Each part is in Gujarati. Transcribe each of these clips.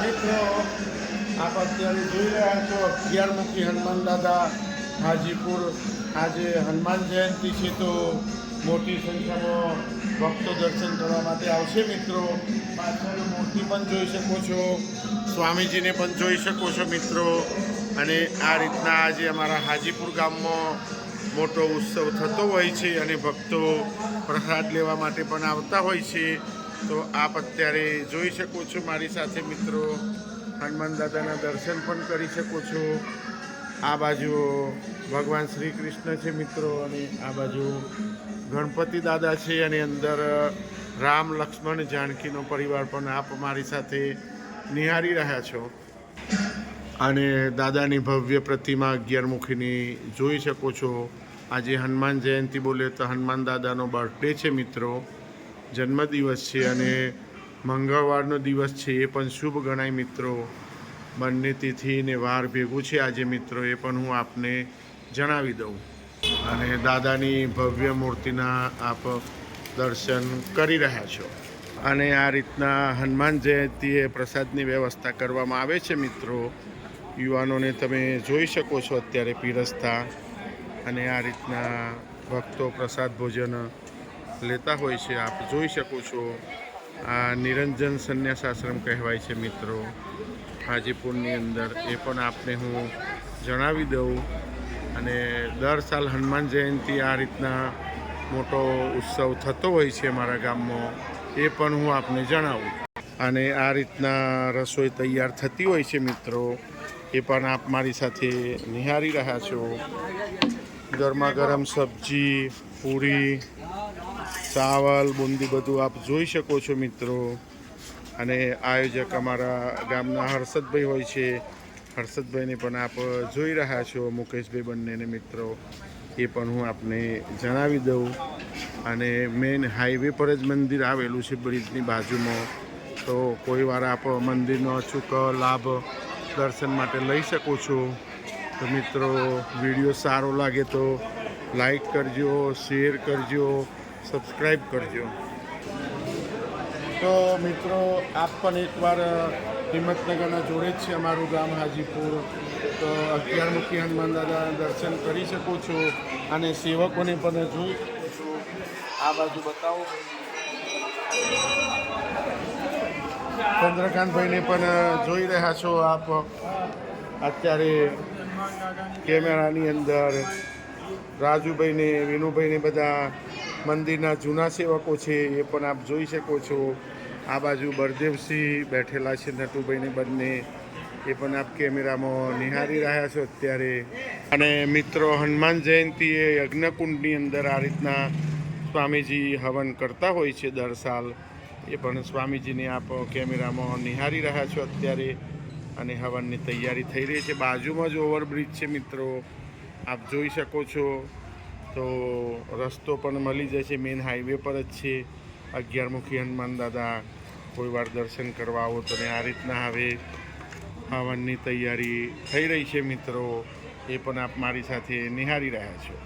મિત્રો, આપ અત્યારે જોઈ રહ્યા છો અગિયારમુખી હનુમાન દાદા, હાજીપુર. આજે હનુમાન જયંતિ છે તો મોટી સંખ્યામાં ભક્તો દર્શન કરવા માટે આવશે મિત્રો. પાછળ મૂર્તિ પણ જોઈ શકો છો. સ્વામીજીને પણ જોઈ શકો છો મિત્રો. અને આ રીતના આજે અમારા હાજીપુર ગામમાં મોટો ઉત્સવ થતો હોય છે અને ભક્તો પ્રસાદ લેવા માટે પણ આવતા હોય છે. તો આપ અત્યારે જોઈ શકો છો મારી સાથે મિત્રો. હનુમાન દાદાના દર્શન પણ કરી શકો છો. આ બાજુ ભગવાન શ્રી કૃષ્ણ છે મિત્રો અને આ બાજુ ગણપતિ દાદા છે અને અંદર રામ, લક્ષ્મણ, જાનકીનો પરિવાર પણ આપ મારી સાથે નિહાળી રહ્યા છો. અને દાદાની ભવ્ય પ્રતિમા અગિયારમુખીની જોઈ શકો છો. આજે હનુમાન જયંતિ બોલે તો હનુમાન દાદાનો બર્થડે છે મિત્રો. જન્મદિવસ છે અને મંગળવારનો દિવસ છે એ પણ શુભ ગણાય મિત્રો. બંને તિથિને વાર ભેગું છે આજે મિત્રો, એ પણ હું આપને જણાવી દઉં. અને દાદાની ભવ્ય મૂર્તિના આપ દર્શન કરી રહ્યા છો. અને આ રીતના હનુમાન જયંતીએ પ્રસાદની વ્યવસ્થા કરવામાં આવે છે મિત્રો. યુવાનોને તમે જોઈ શકો છો અત્યારે પીરસતા. અને આ રીતના ભક્તો પ્રસાદ ભોજન લેતા હોય છે. આપ જોઈ શકો છો. આ નિરંજન સંન્યાસ આશ્રમ કહેવાય છે મિત્રો. હાજીપુરની અંદર. એ પણ આપને હું જણાવી દઉં. અને દર સાલ હનુમાન જયંતિ આ રીતના મોટો ઉત્સવ થતો હોય છે અમારા ગામમાં. એ પણ હું આપને જણાવું. અને આ રીતના રસોઈ તૈયાર થતી હોય છે મિત્રો. એ પણ આપ મારી સાથે નિહાળી રહ્યા છો. ગરમા ગરમ સબ્જી, પૂરી ચાવલ, બુંદી બધું આપ જોઈ શકો છો મિત્રો. અને આયોજક અમારા ગામના હર્ષદભાઈ હોય છે. હર્ષદભાઈને પણ આપ જોઈ રહ્યા છો, મુકેશભાઈ બંનેને મિત્રો. એ પણ હું આપને જણાવી દઉં. અને મેઇન હાઈવે પર જ મંદિર આવેલું છે બ્રિજની બાજુમાં. તો કોઈ વાર આપ મંદિરનો અચૂક લાભ દર્શન માટે લઈ શકો છો. તો મિત્રો, વીડિયો સારો લાગે તો લાઈક કરજો, શેર કરજો. સબસ્ક્રાઈબ કરજો. તો મિત્રો, આપ પણ એકવાર હિંમતનગરના જોડે જ છે અમારું ગામ હાજીપુર. તો અગિયારમુખી હનુમાન દાદાના દર્શન કરી શકો છો અને સેવકોને પણ જોઈ શકો છો આ બાજુ બતાવો. ચંદ્રકાંતભાઈને પણ જોઈ રહ્યા છો આપ. અત્યારે કેમેરાની અંદર રાજુભાઈને, વિનુભાઈને બધા મંદિરના જૂના સેવકો છે, એ પણ આપ જોઈ શકો છો. આ બાજુ બળદેવસિંહ બેઠેલા છે, નટુભાઈને બંને. એ પણ આપ કેમેરામાં નિહાળી રહ્યા છો અત્યારે. અને મિત્રો, હનુમાન જયંતીએ યજ્ઞકુંડની અંદર આ રીતના સ્વામીજી હવન કરતા હોય છે દર સાલ. એ પણ સ્વામીજીને આપ કેમેરામાં નિહાળી રહ્યા છો અત્યારે. અને હવનની તૈયારી થઈ રહી છે. બાજુમાં જ ઓવરબ્રિજ છે મિત્રો. આપ જોઈ શકો છો. તો રસ્તો પણ મળી જશે. મેઇન હાઈવે પર જ છે. અગિયારમુખી હનુમાન દાદા, કોઈ વાર દર્શન કરવા આવો તો આ રીતના હવે હવનની તૈયારી થઈ રહી છે મિત્રો. એ પણ આપ મારી સાથે નિહાળી રહ્યા છો.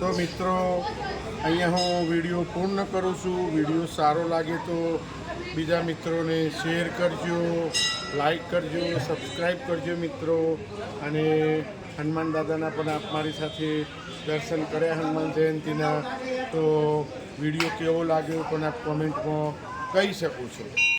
તો મિત્રો, અહીંયા હું વીડિયો પૂર્ણ કરું છું. વીડિયો સારો લાગે તો બીજા મિત્રોને શેર કરજો, લાઈક કરજો, સબસ્ક્રાઈબ કરજો મિત્રો. અને હનુમાન દાદાના પણ આપ મારી સાથે દર્શન કર્યા હનુમાન જયંતિના. તો વીડિયો કેવો લાગ્યો? પણ આપ કોમેન્ટમાં કહી શકો છો.